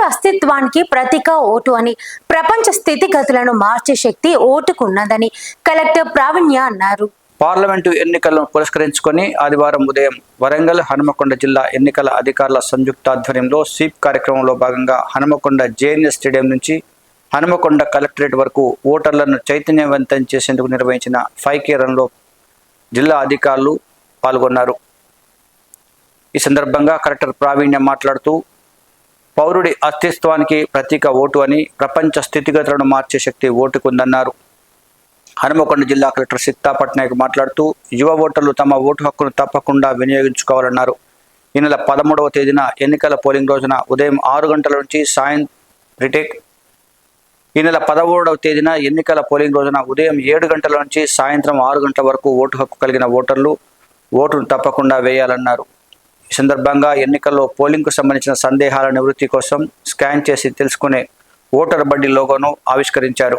పౌరుడు అస్తిత్వానికి ప్రతీక ఓటు అని ప్రపంచ స్థితిగతులను మార్చే శక్తి ఓటుకున్నదని కలెక్టర్ ప్రావీణ్య అన్నారు. పార్లమెంటు ఎన్నికలను పురస్కరించుకొని ఆదివారం ఉదయం వరంగల్ హనుమకొండ జిల్లా ఎన్నికల అధికారుల సంయుక్తాధ్వర్యంలో స్వీప్ కార్యక్రమంలో భాగంగా హనుమకొండ జేఎన్ఎస్ స్టేడియం నుంచి హనుమకొండ కలెక్టరేట్ వరకు ఓటర్లను చైతన్యవంతం చేసేందుకు నిర్వహించిన ఫైవ్ కే రన్లో జిల్లా అధికారులు పాల్గొన్నారు. ఈ సందర్భంగా కలెక్టర్ ప్రావీణ్య మాట్లాడుతూ పౌరుడి అస్తిత్వానికి ప్రతీక ఓటు అని ప్రపంచ స్థితిగతులను మార్చే శక్తి ఓటుకుందన్నారు. హనుమకొండ జిల్లా కలెక్టర్ సిత్తా పట్నాయక్ మాట్లాడుతూ యువ ఓటర్లు తమ ఓటు హక్కును తప్పకుండా వినియోగించుకోవాలన్నారు. ఈ నెల పదమూడవ తేదీన ఎన్నికల పోలింగ్ రోజున ఉదయం ఆరు గంటల నుంచి సాయం రిటేక్. ఈ నెల పదమూడవ తేదీన ఎన్నికల పోలింగ్ రోజున ఉదయం ఏడు గంటల నుంచి సాయంత్రం ఆరు గంటల వరకు ఓటు హక్కు కలిగిన ఓటర్లు ఓటును తప్పకుండా వేయాలన్నారు. ఈ సందర్భంగా ఎన్నికల్లో పోలింగ్కు సంబంధించిన సందేహాల నివృత్తి కోసం స్కాన్ చేసి తెలుసుకునే ఓటర్ బడ్డీ లోగోను ఆవిష్కరించారు.